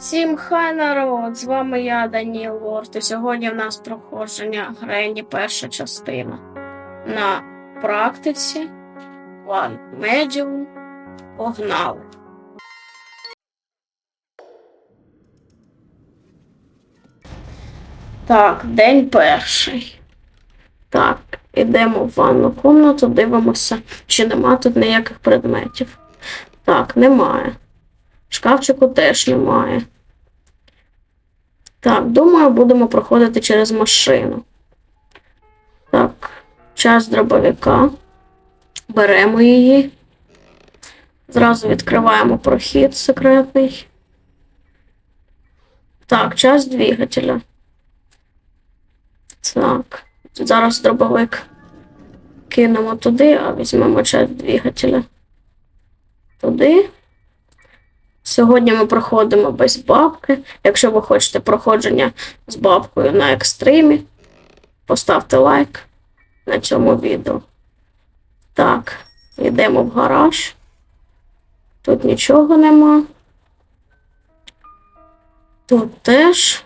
Всім хай народ! З вами я, Даніл Ворд, і сьогодні в нас проходження Грені перша частина. На практиці One Medium. Погнали! Так, день перший. Так, ідемо в ванну кімнату, дивимося, чи нема тут ніяких предметів. Так, немає. Шкафчику теж немає. Так, думаю, будемо проходити через машину. Так, час дробовика. Беремо її. Зразу відкриваємо прохід секретний. Так, час двигателя. Так, зараз дробовик кинемо туди, а візьмемо час двигателя. Туди. Сьогодні ми проходимо без бабки. Якщо ви хочете проходження з бабкою на екстримі, поставте лайк на цьому відео. Так, йдемо в гараж. Тут нічого нема. Тут теж.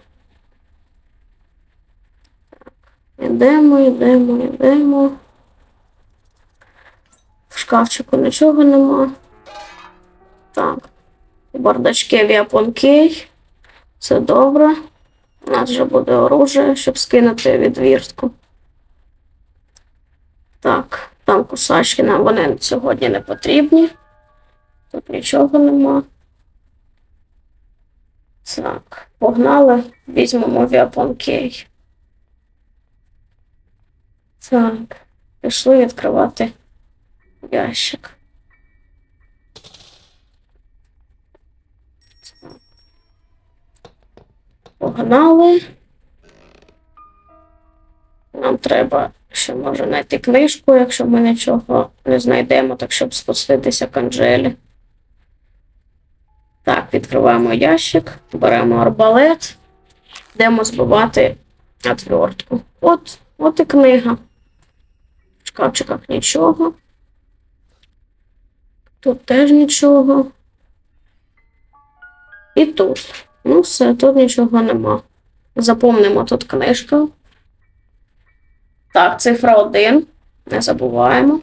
Йдемо, йдемо, йдемо. В шкафчику нічого нема. Так. Бардачки віапонкей. Все добре. У нас вже буде оружие, щоб скинути відвіртку. Так, там кусачки нам вони сьогодні не потрібні. Тут нічого нема. Так, погнали, візьмемо віапонкей. Так, пішли відкривати ящик. Погнали. Нам треба ще може знайти книжку, якщо ми нічого не знайдемо, так щоб спуститися к Анжелі. Так, відкриваємо ящик, беремо арбалет, йдемо збивати отвертку. От, от і книга. В шкафчиках нічого. Тут теж нічого. І тут. Ну, все, тут нічого нема. Запомнимо тут книжка. Так, цифра 1. Не забуваємо.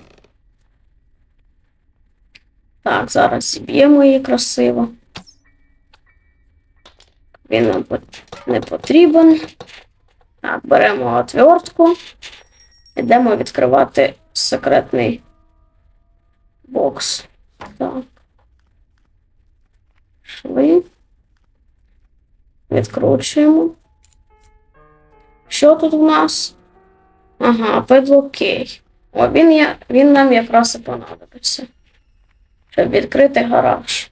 Так, зараз зіб'ємо її красиво. Він нам не потрібен. Так, беремо отвертку. Йдемо відкривати секретний бокс. Так. Шли. Відкручуємо. Що тут у нас? Ага, педлокей. О, він, я, він нам якраз і понадобиться. Щоб відкрити гараж.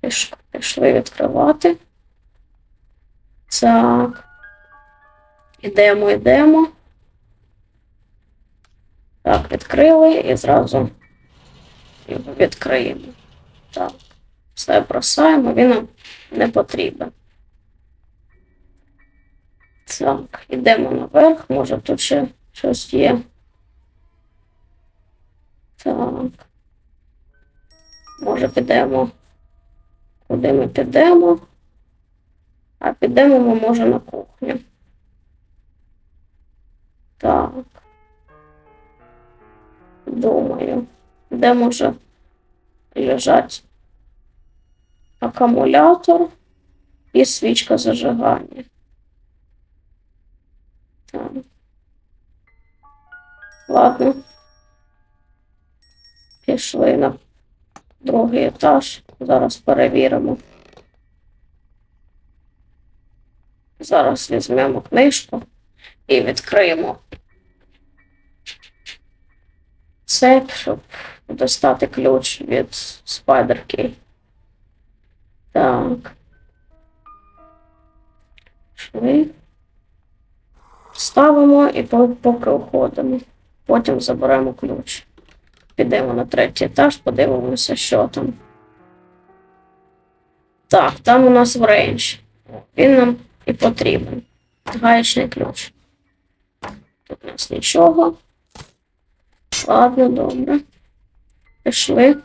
Піш, пішли відкривати. Так. Ідемо, йдемо. Так, відкрили і зразу його відкриємо. Так. Все бросаємо, він нам не потрібен. Так, йдемо наверх, може тут ще щось є. Так. Може підемо. Куди ми підемо? А підемо ми, може, на кухню. Так. Думаю, де може лежать акумулятор і свічка зажигання. Так. Ладно. Пішли на другий етаж. Зараз перевіримо. Зараз візьмемо книжку і відкриємо цеп, щоб достати ключ від спайдерки. Так. Шли. Ставимо і поки уходимо. Потім заберемо ключ. Підемо на третій етаж, подивимося, що там. Так, там у нас в рейндж. Він нам і потрібен. Гаєчний ключ. Тут у нас нічого. Ладно, добре. Пішли.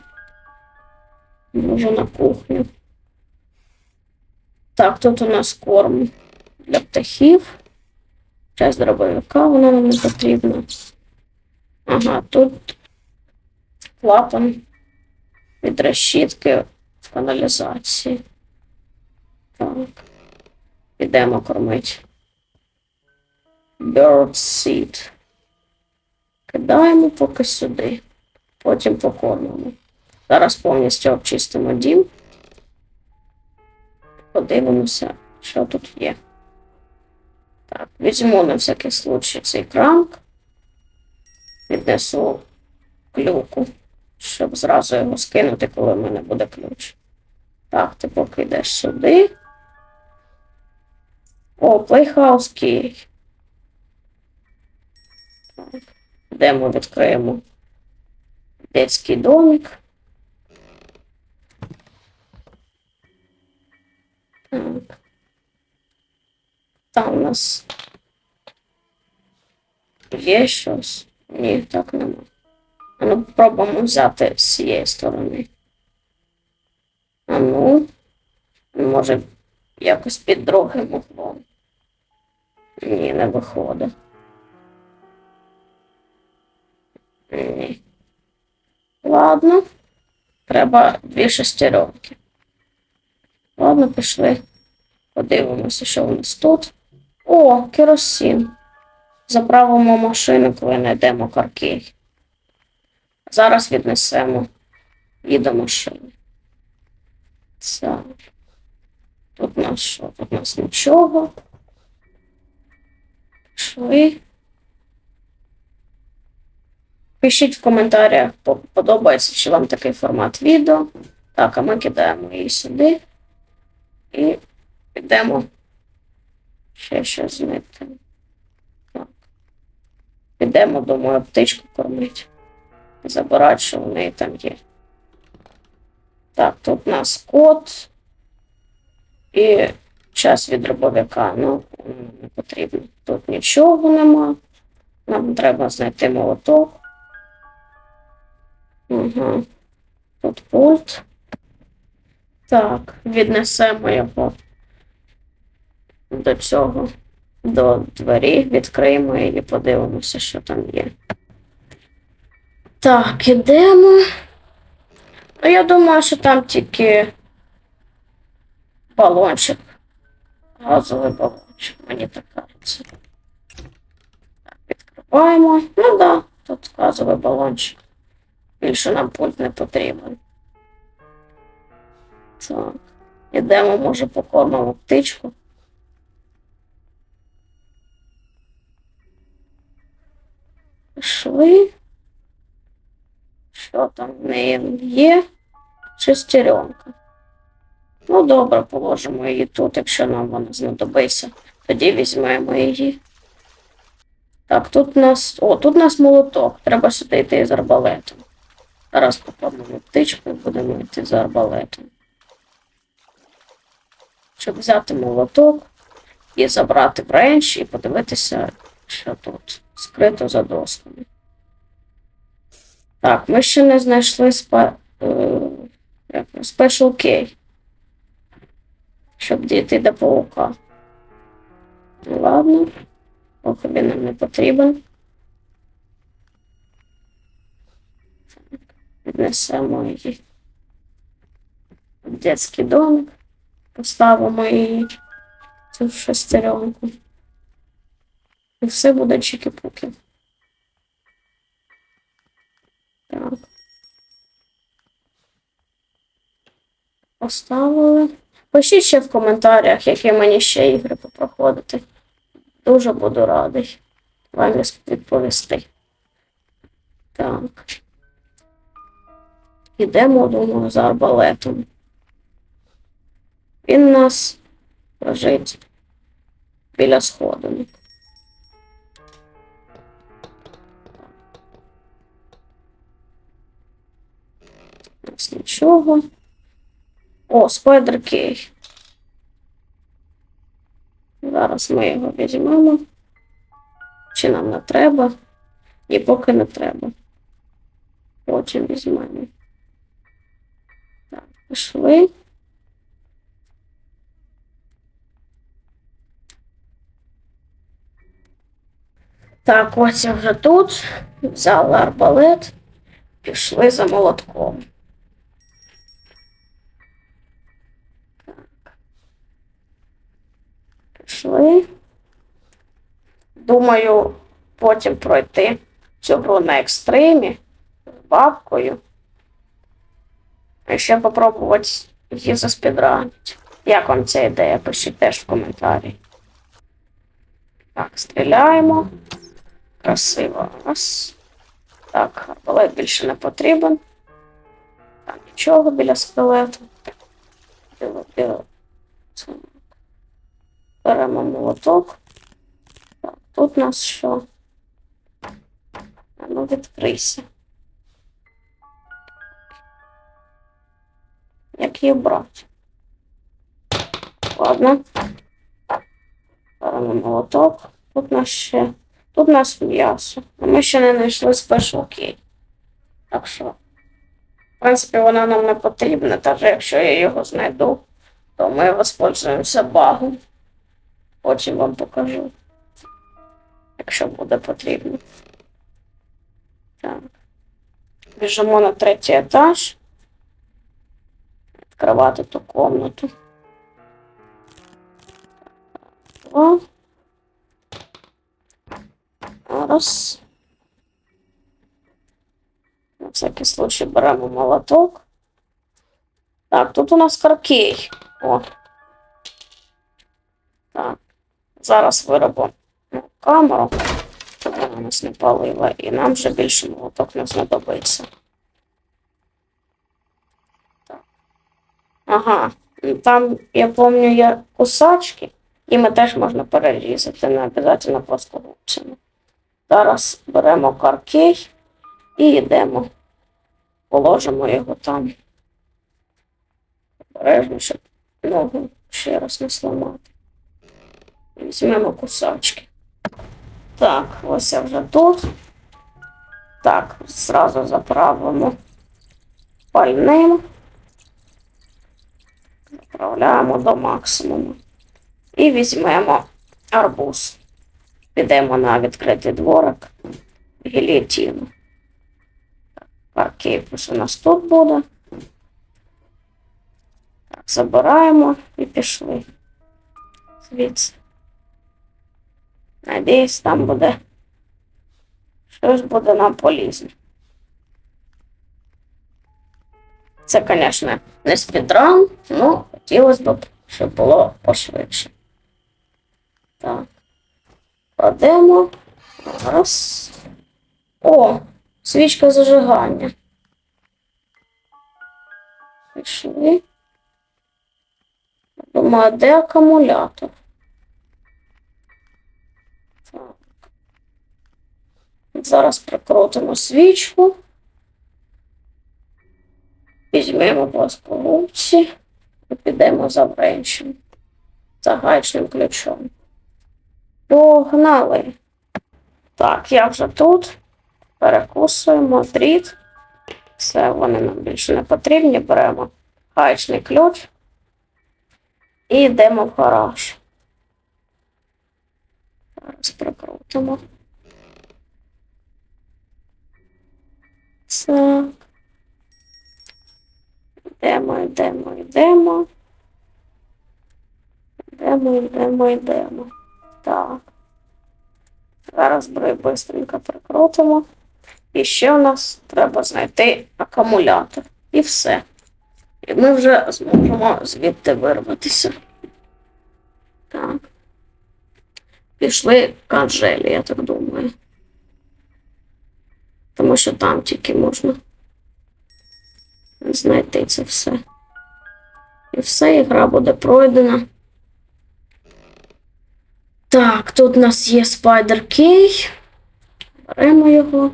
Може на кухню. Так, тут у нас корм для птахів. Часть дробовика, вона нам не потрібна. Ага, тут клапан від решітки в каналізації. Так. Підемо кормити. Bird seed. Кидаємо поки сюди. Потім покормимо. Зараз повністю обчистимо дім. Подивимося, що тут є. Так, візьму на всякий случай цей кранк. Віднесу клюку, щоб зразу його скинути, коли в мене буде ключ. Так, ти поки йдеш сюди. О, Playhouse Key. Так. Йдемо відкриємо детський домик. Так. Там у нас є щось. Ні, так нема. А ну пробуємо взяти з цієї сторони. А ну, може, якось під другим углом. Ні, не виходить. Ні. Ладно. Треба дві шестеренки. Ладно, пішли. Подивимося, що у нас тут. О, керосин. Заправимо машину, коли знайдемо каркель. Зараз віднесемо і до машини. Так. Тут нас що? Тут нас нічого. Пішли. Пишіть в коментарях, подобається чи вам такий формат відео. Так, а ми кидаємо її сюди. І підемо ще щось знайти. Так. Підемо, думаю, птичку кормити. Забирати, що в неї там є. Так, тут у нас кот і час від дробовика. Ну, не потрібно. Тут нічого нема. Нам треба знайти молоток. Угу. Тут пульт. Так, віднесемо його до цього, до двері, відкриємо і подивимося, що там є. Так, ідемо. Ну, я думаю, що там тільки балончик. Газовий балончик, мені так кажеться. Так, відкриваємо. Ну так, да, тут газовий балончик. Більше нам пульт не потрібен. Так. Ідемо, може, покормимо птичку. Пішли. Неї є? Шестеренка. Ну, добре, положимо її тут, якщо нам вона знадобиться. Тоді візьмемо її. Так, тут у нас. О, тут у нас молоток. Треба сюди йти з арбалетом. Зараз покормимо птичку і будемо йти за арбалетом. Щоб взяти молоток і забрати бренч і подивитися, що тут скрито за досками. Так, ми ще не знайшли Special Key. Щоб дійти до паука. Ну ладно, він нам не потрібен. Віднесемо її в детський домик. Поставимо її цю шестеренку. І все буде чики-пуки. Так. Поставили. Пишіть ще в коментарях, які мені ще ігри попроходити. Дуже буду радий вам відповісти. Так. Ідемо, думаю, за арбалетом. Він нас лежить біля сходинок. З нічого. О, спайдер кей. Зараз ми його візьмемо. Чи нам не треба? І поки не треба. Потім візьмемо. Так, пішли. Так, ось я вже тут. Взяла арбалет, пішли за молотком. Пішли. Думаю, потім пройти цю гру на екстримі з бабкою. А ще попробувати її заспідранити. Як вам ця ідея? Пишіть теж в коментарі. Так, стріляємо. Красиво. Раз. Так, арбалет більше не потрібен. Там нічого біля скелету. Біло, біло. Беремо молоток. Так, тут у нас що? Ну відкрийся. Як її брати? Ладно. Беремо молоток. Тут у нас ще. Тут у нас м'ясо. Ми ще не знайшли спешл кей. Так що, в принципі, вона нам не потрібна, навіть якщо я його знайду, то ми воспользуємося багом. Потім вам покажу. Якщо буде потрібно. Так. Біжимо на третій етаж. Відкривати ту комнату. Два. Раз. На всякий случай беремо молоток. Так, тут у нас каркей. О. Зараз виробимо камеру, щоб вона нас не палила, і нам вже більше молоток не знадобиться. Так. Ага. Там, я пам'ятаю, є кусачки, і ми теж можна перерізати, не обов'язково плоскогубцями. Зараз беремо каркей і йдемо. Положимо його там. Обережно, щоб ногу ще раз не сламати. Візьмемо кусачки. Так, ось я вже тут. Так, зразу заправимо пальним. Заправляємо до максимуму. І візьмемо арбуз. Підемо на відкритий дворик гілітіну. Паркейпус у нас тут буде. Так, забираємо і пішли. Звідси. Надіюсь, там буде. Щось буде нам полізне. Це, звісно, не спідран, але хотілося б, щоб було пошвидше. Так. Кладемо. Раз. О, свічка зажигання. Пішли. Думаю, де акумулятор? Зараз прикрутимо свічку. Візьмемо плоскогубці і підемо за вренчем. За гаечним ключом. Погнали. Так, я вже тут. Перекусуємо дріт. Все, вони нам більше не потрібні. Беремо гаечний ключ і йдемо в гараж. Зараз прикрутимо. Йдемо, йдемо. Йдемо, йдемо. Так. Зараз зброю бистренько прикрутимо. І ще у нас треба знайти акумулятор. І все. І ми вже зможемо звідти вирватися. Так. Пішли канжелі, я так думаю. Тому що там тільки можна знайти це все. І все, ігра буде пройдена. Так, тут у нас є спайдер кей. Беремо його.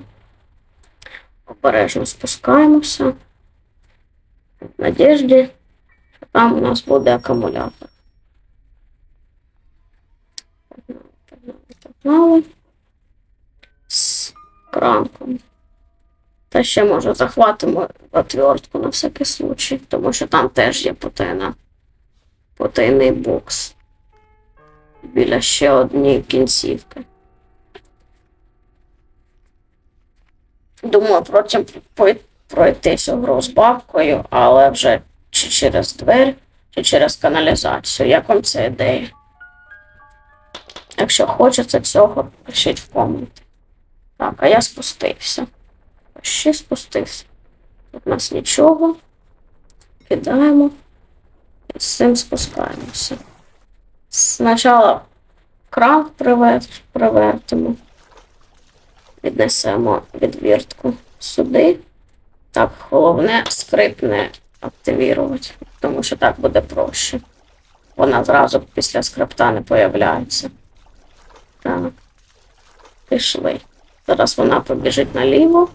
Обережно спускаємося. В надіжді, що там у нас буде акумулятор. Погнали, погнали, погнали. З кранком. Та ще може захватимо отвертку на всякий случай, тому що там теж є потайна, потайний бокс біля ще однієї кінцівки. Думаю, потім пой- пройти гру з бабкою, але вже чи через двері, чи через каналізацію. Як вам ця ідея? Якщо хочеться цього, пишіть в коменти. Так, а я спустився. Ще спустився. Тут у нас нічого. Кидаємо. І з цим спускаємося. Спочатку кран привер... привертимо. Віднесемо відвіртку сюди. Так, головне скрип не активірувати, тому що так буде проще. Вона зразу після скрипта не появляється. Так. Пішли. Зараз вона побіжить наліво,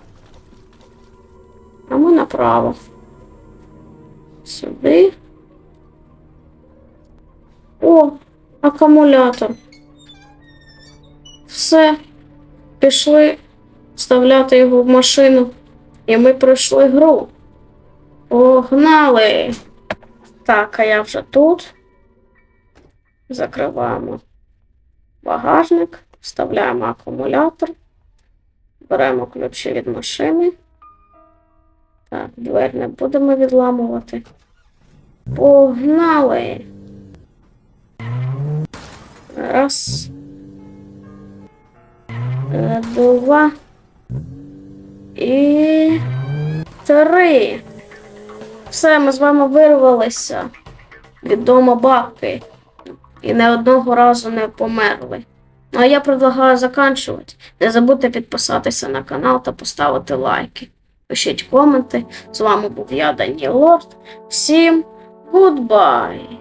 а ми направо. Сюди. О, акумулятор. Все. Пішли вставляти його в машину. І ми пройшли гру. Погнали! Так, а я вже тут. Закриваємо багажник, вставляємо акумулятор, беремо ключі від машини. Так, двері не будемо відламувати. Погнали! Раз. Е, Два. І три. Все, ми з вами вирвалися від дому бабки. І не одного разу не померли. Ну а я предлагаю заканчувати. Не забудьте підписатися на канал та поставити лайки. Пишіть коменти. З вами був я, Даніел Лорд. Всім гудбай!